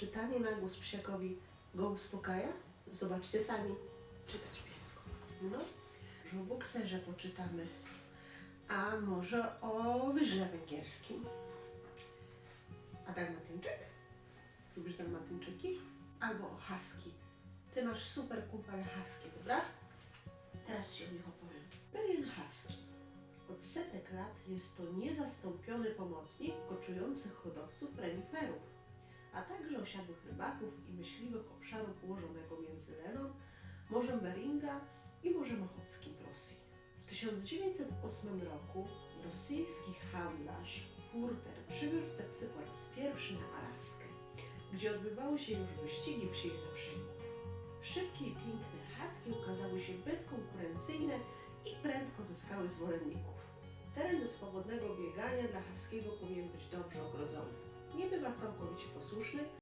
czytanie na głos psiakowi go uspokaja? Zobaczcie sami. Czytać piesku. No, może o bokserze poczytamy. A może o wyżle węgierskim. A dalmatyńczyk? Lubisz dalmatyńczyki? Albo o husky. Ty masz super kumpel husky, dobra? Teraz się o nich opowiem. Pewien husky. Od setek lat jest to niezastąpiony pomocnik koczujących hodowców reniferów, a także osiadłych rybaków i myśliwych obszaru położonego między Leną, Morzem Beringa i Morzem Ochockim w Rosji. W 1908 roku rosyjski handlarz Furter przywiózł te psy po raz pierwszy na Alaskę, gdzie odbywały się już wyścigi wsi zaprzęgów. Szybkie i piękne husky okazały się bezkonkurencyjne i prędko zyskały zwolenników. Teren do swobodnego biegania dla huskiego Марк Занкович Посушный.